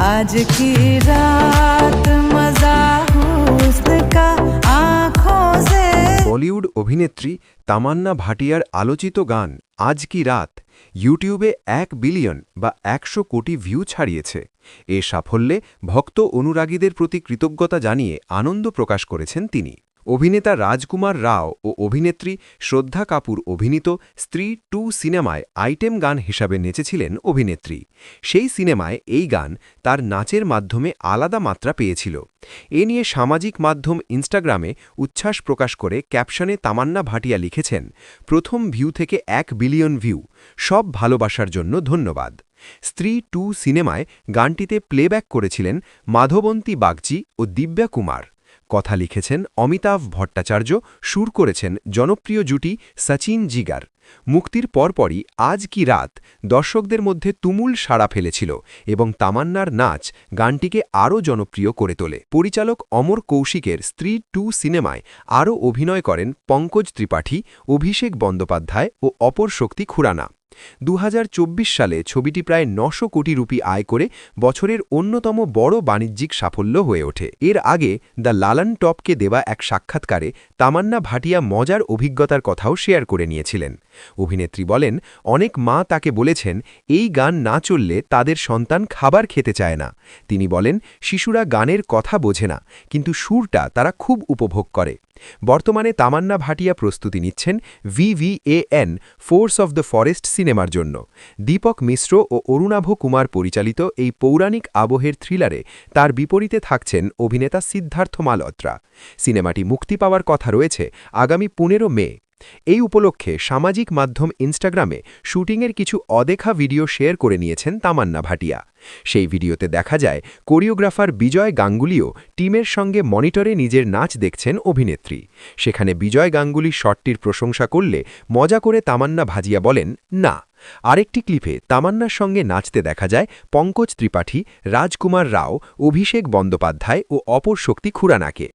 आज की रात मजा हुस्न का आंखों से বলিউড অভিনেত্রী তামান্না ভাটিয়ার আলোচিত গান আজ কি রাত ইউটিউবে এক বিলিয়ন বা একশো কোটি ভিউ ছাড়িয়েছে এ সাফল্যে ভক্ত অনুরাগীদের প্রতি কৃতজ্ঞতা জানিয়ে আনন্দ প্রকাশ করেছেন তিনি অভিনেতা রাজকুমার রাও ও অভিনেত্রী শ্রদ্ধা কাপুর অভিনীত স্ত্রী টু সিনেমায় আইটেম গান হিসাবে নেচেছিলেন অভিনেত্রী। সেই সিনেমায় এই গান তার নাচের মাধ্যমে আলাদা মাত্রা পেয়েছিল। এ নিয়ে সামাজিক মাধ্যম ইনস্টাগ্রামে উচ্ছ্বাস প্রকাশ করে ক্যাপশনে তামান্না ভাটিয়া লিখেছেন, প্রথম ভিউ থেকে এক বিলিয়ন ভিউ। সব ভালোবাসার জন্য ধন্যবাদ। স্ত্রী টু সিনেমায় গানটিতে প্লেব্যাক করেছিলেন মাধবন্তী বাগচি ও দিব্যা কুমার। কথা লিখেছেন অমিতাভ ভট্টাচার্য, সুর করেছেন জনপ্রিয় জুটি সচিন জিগার। মুক্তির পরপরই আজ কি রাত দর্শকদের মধ্যে তুমুল সাড়া ফেলেছিল এবং তামান্নার নাচ গানটিকে আরও জনপ্রিয় করে তোলে। পরিচালক অমর কৌশিকের স্ত্রী টু সিনেমায় আরও অভিনয় করেন পঙ্কজ ত্রিপাঠী, অভিষেক বন্দ্যোপাধ্যায় ও অপর শক্তি খুরানা। দু হাজার চব্বিশ সালে ছবিটি প্রায় নশো কোটি রুপি আয় করে বছরের অন্যতম বড় বাণিজ্যিক সাফল্য হয়ে ওঠে। এর আগে দ্য লালান টপকে দেওয়া এক সাক্ষাৎকারে তামান্না ভাটিয়া মজার অভিজ্ঞতার কথাও শেয়ার করে নিয়েছিলেন। অভিনেত্রী বলেন, অনেক মা তাকে বলেছেন, এই গান না চললে তাদের সন্তান খাবার খেতে চায় না। তিনি বলেন, শিশুরা গানের কথা বোঝে না, কিন্তু সুরটা তারা খুব উপভোগ করে। বর্তমানে তামান্না ভাটিয়া প্রস্তুতি নিচ্ছেন VVAN, force of the forest সিনেমার জন্য। দীপক মিশ্র ও অরুণাভ কুমার পরিচালিত এই পৌরাণিক আবহের থ্রিলারে তার বিপরীতে থাকছেন অভিনেতা সিদ্ধার্থ মালত্রা সিনেমাটি মুক্তি পাওয়ার কথা রয়েছে আগামী পনেরো মে। এই উপলক্ষে সামাজিক মাধ্যম ইনস্টাগ্রামে শুটিংয়ের কিছু অদেখা ভিডিও শেয়ার করে নিয়েছেন তামান্না ভাটিয়া। সেই ভিডিওতে দেখা যায়, কোরিওগ্রাফার বিজয় গাঙ্গুলিও টিমের সঙ্গে মনিটরে নিজের নাচ দেখছেন অভিনেত্রী। সেখানে বিজয় গাঙ্গুলি শটটির প্রশংসা করলে মজা করে তামান্না ভাজিয়া বলেন, না। আরেকটি ক্লিপে তামান্নার সঙ্গে নাচতে দেখা যায় পঙ্কজ ত্রিপাঠী, রাজকুমার রাও, অভিষেক বন্দ্যোপাধ্যায় ও অপর শক্তি খুরানাকে।